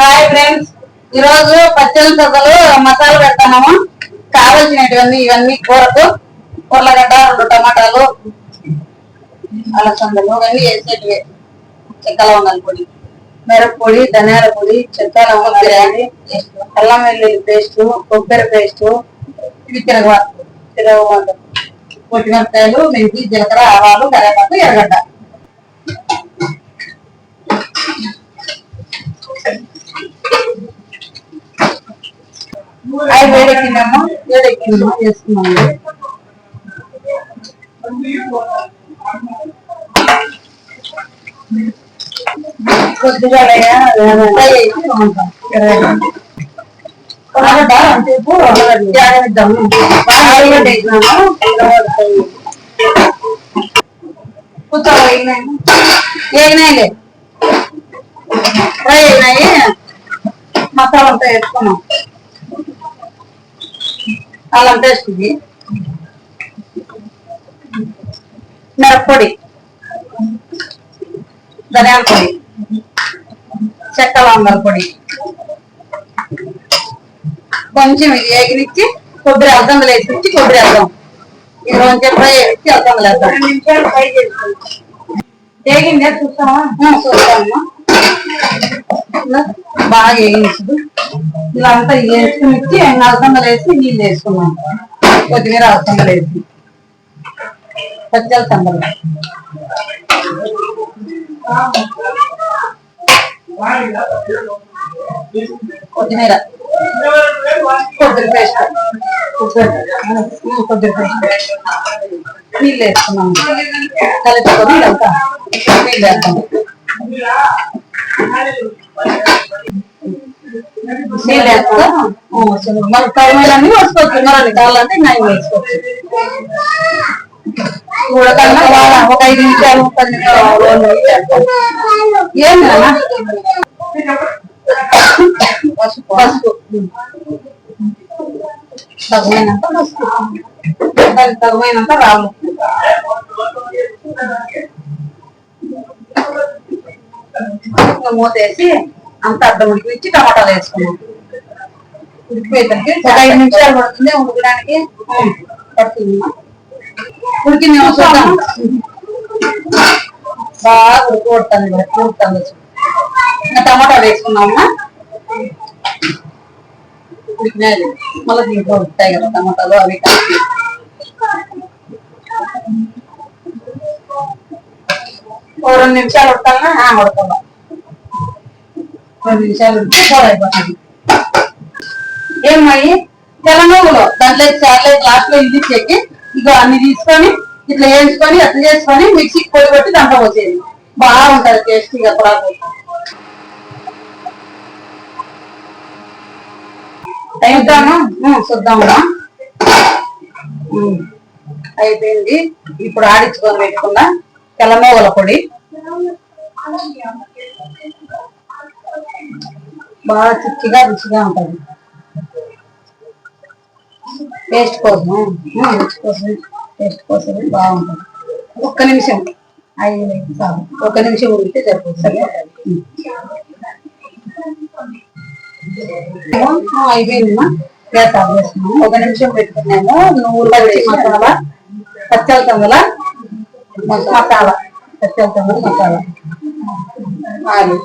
Hi friends ఈరోజు పచ్చని పచ్చడి మసాలా పెడతాము. కావలసినటువంటి ఇవన్నీ కూరకు ఉర్లగడ్డ రెండు టమాటాలు అలసందలు ఇవన్నీ వేసేటివి. చెక్కల వంగల పొడి మిరప్పొడి ధనియాల పొడి చెక్కల బిర్యానీ అల్లం వెల్లుల్లి పేస్ట్ కొబ్బరి పేస్ట్ ఇవి తిరగవాకు తిరగవాకు పొట్టిమిరపకాయలు మెంతి జీలకర్ర ఆవాలు కరేపాకు ఎర్రగడ్డ. అవి వేడెక్కిందమ్మా వేడెక్కిందమ్మా వేసుకున్నాము కొద్దిగా ఫ్రై అయితే బాగుంటాం ఉల్లగడ్డ అంతేపు జాగ్రత్తము ఆలుగడ్డ వేసినాము కూర్చోవాలి వేగినాయి వేగినాయిలే ఫ్రై అయినాయి మసాలా అంతా వేసుకున్నాం అల్లం పేస్ట్ ఇది మిరప్పొడి ధనియాల పొడి. చెక్క లవంగాల పొడి. కొంచెం ఇది వేగినిచ్చి కొబ్బరి అర్థంలో వేసి కొబ్బరి అర్థం ఇది కొంచెం ఫ్రై వేసి ఫ్రై చేసుకోండి వేగిందే చూస్తామా చూస్తామమ్మా బాగా వేయించదు ఇలా అంతా వేసుకుని ఇచ్చి అలసందలు వేసి నీళ్ళు వేసుకున్నాం. కొత్తిమీర అలసందలు వేసి పచ్చల సందలు కొత్తిమీర. కొద్దిరి పేస్ట్. కొద్దిగా పేస్ట్. నీళ్ళు వేసుకున్నాం. కలుపుకొని ఇదంతా నీళ్ళు వేస్తాం. నీళ్ళు వేస్తా మన టైంలన్నీ వేసుకోవచ్చు మరని కావాలంటే నైన్ వేసుకోవచ్చు ఉడకన్నా బాగా ఒక ఐదు నిమిషాలు పది నిమిషాలు రెండు నిమిషాలు ఏం నాన్న? పసుపు పసుపు తగుమైనంత పసుపు దానికి తగుమైనంత రాము ఇంకా మూతేసి అంత అర్థం ఉడికించి టమాటాలు వేసుకున్నాం. ఉడికిపోయేసరికి ఒక ఐదు నిమిషాలు పడుతుంది. ఉడకడానికి పడుతుందమ్మా ఉడికింది చూద్దాం. బాగా ఉడకబడుతుంది ఉడుకుతుంది. ఇంకా టమాటాలు వేసుకున్నామా? ఉడికినాయి. మళ్ళీ దీంట్లో ఉంటాయి కదా టమాటాలు అవి కలిపి. ఓ రెండు నిమిషాలు ఉడకాలనా ఉడకాల రెండు నిమిషాలు ఉడికి కూర అయిపోతుంది. ఏమయ్యి తెలంగాణలో దాంట్లో చార్లెట్ లాస్ట్లో ఇది చెక్కి ఇక అన్ని తీసుకొని ఇట్లా వేయించుకొని అట్లా చేసుకొని మిక్సీకి పొడి కొట్టి దాంట్లో పోసేది. బాగుంటది టేస్టీగా పొలాకు అయిద్దామా చూద్దామా అయిపోయింది. ఇప్పుడు ఆడించుకొని పెట్టుకున్నా తెల్లమోగల పొడి. బాగా చిక్కిగా రుచిగా ఉంటుంది. టేస్ట్ కోసం రుచి కోసం టేస్ట్ కోసం బాగుంటుంది. ఒక్క నిమిషం. ఐదు చాలు. ఒక్క నిమిషం ఉడితే సరిపోతుంది. అయిపోయిందమ్మా. గ్యాస్ ఆఫ్ చేస్తున్నాము. ఒక నిమిషం పెట్టుకున్నాము. నువ్వులు పచ్చి మసాలా పచ్చల తొందల మసాలా. పచ్చల మసాలా ఆలు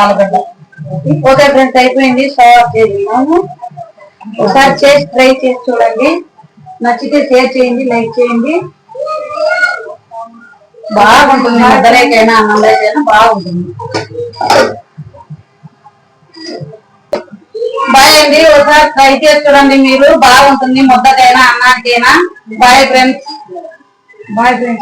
ఆలుగడ్డ ఓకే ఫ్రెండ్స్ అయిపోయింది స్టవ్ ఆఫ్ చేసినాము ఒకసారి చేసి ట్రై చేసి చూడండి నచ్చితే షేర్ చేయండి లైక్ చేయండి బాగుంటుంది ముద్దలేకైనా అన్నంలోకైనా బాగుంటుంది బాయ్ అండి ఒకసారి ట్రై చేసి చూడండి మీరు బాగుంటుంది ముద్దకైనా అన్నానికైనా బాయ్ ఫ్రెండ్స్ బాయ్ ఫ్రెండ్స్.